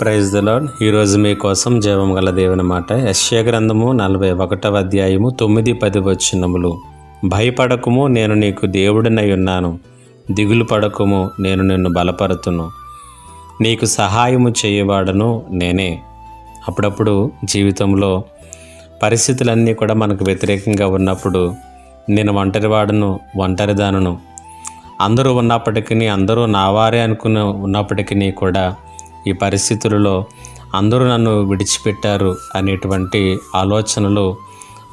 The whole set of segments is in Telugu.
ప్రైజ్ ద లాడ్ ఈరోజు మీకోసం జీవం గల దేవుని మాట. యశ్య గ్రంథము నలభై ఒకటవ అధ్యాయము తొమ్మిది పది వచ్చినములు భయపడకుము నేను నీకు దేవుడినై ఉన్నాను. దిగులు పడకుము నేను నిన్ను బలపరుతును. నీకు సహాయము చేయవాడను నేనే. అప్పుడప్పుడు జీవితంలో పరిస్థితులన్నీ కూడా మనకు వ్యతిరేకంగా ఉన్నప్పుడు నేను ఒంటరివాడను ఒంటరిదానను. అందరూ ఉన్నప్పటికీ అందరూ నావారే అనుకుని ఉన్నప్పటికీ కూడా ఈ పరిస్థితులలో అందరూ నన్ను విడిచిపెట్టారు అనేటువంటి ఆలోచనలు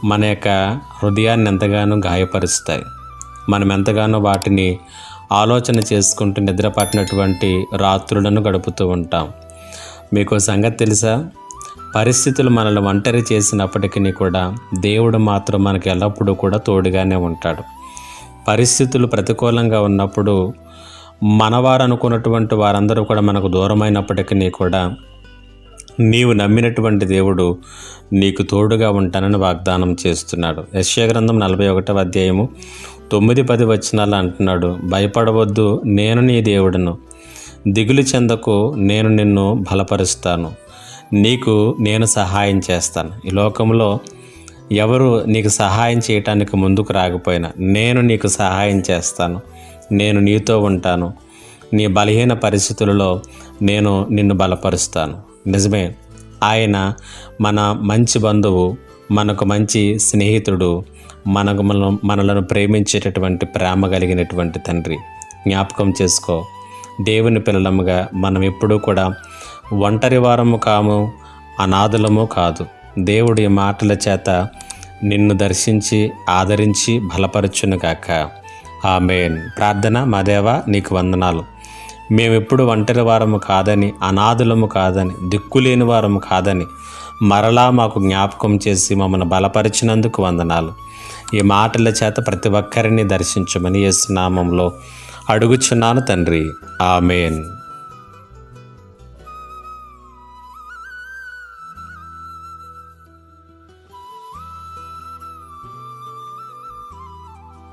మన యొక్క హృదయాన్ని ఎంతగానో గాయపరుస్తాయి. మనం ఎంతగానో వాటిని ఆలోచన చేసుకుంటూ నిద్రపట్టినటువంటి రాత్రులను గడుపుతూ ఉంటాం. మీకు సంగతి తెలుసా? పరిస్థితులు మనల్ని ఒంటరి చేసినప్పటికీ కూడా దేవుడు మాత్రం మనకు ఎల్లప్పుడూ కూడా తోడుగానే ఉంటాడు. పరిస్థితులు ప్రతికూలంగా ఉన్నప్పుడు మనవారు అనుకున్నటువంటి వారందరూ కూడా మనకు దూరమైనప్పటికీ కూడా నీవు నమ్మినటువంటి దేవుడు నీకు తోడుగా ఉంటానని వాగ్దానం చేస్తున్నాడు. యశ్య గ్రంథం నలభై ఒకటవ అధ్యాయము తొమ్మిది పది వచనాలు అంటున్నాడు. భయపడవద్దు నేను నీ దేవుడును. దిగులు చెందకు నేను నిన్ను బలపరుస్తాను. నీకు నేను సహాయం చేస్తాను. ఈ లోకంలో ఎవరు నీకు సహాయం చేయటానికి ముందుకు రాకపోయినా నేను నీకు సహాయం చేస్తాను. నేను నీతో ఉంటాను. నీ బలహీన పరిస్థితులలో నేను నిన్ను బలపరుస్తాను. నిజమే ఆయన మన మంచి బంధువు మనకు మంచి స్నేహితుడు మనకు మనం మనలను ప్రేమించేటటువంటి ప్రేమ కలిగినటువంటి తండ్రి. జ్ఞాపకం చేసుకో దేవుని పిల్లలముగా మనం ఎప్పుడూ కూడా ఒంటరి వారము కాము అనాథులము కాదు. దేవుడి మాటల చేత నిన్ను దర్శించి ఆదరించి బలపరచునుగాక. ఆమెన్. ప్రార్థన మా నీకు వందనాలు. మేమెప్పుడు ఒంటరి వారము కాదని అనాథులము కాదని దిక్కులేని వారము కాదని మరలా మాకు జ్ఞాపకం చేసి మమ్మల్ని బలపరిచినందుకు వందనాలు. ఈ మాటల చేత ప్రతి ఒక్కరిని దర్శించమని యేసునామంలో అడుగుచున్నాను తండ్రి. ఆమెన్.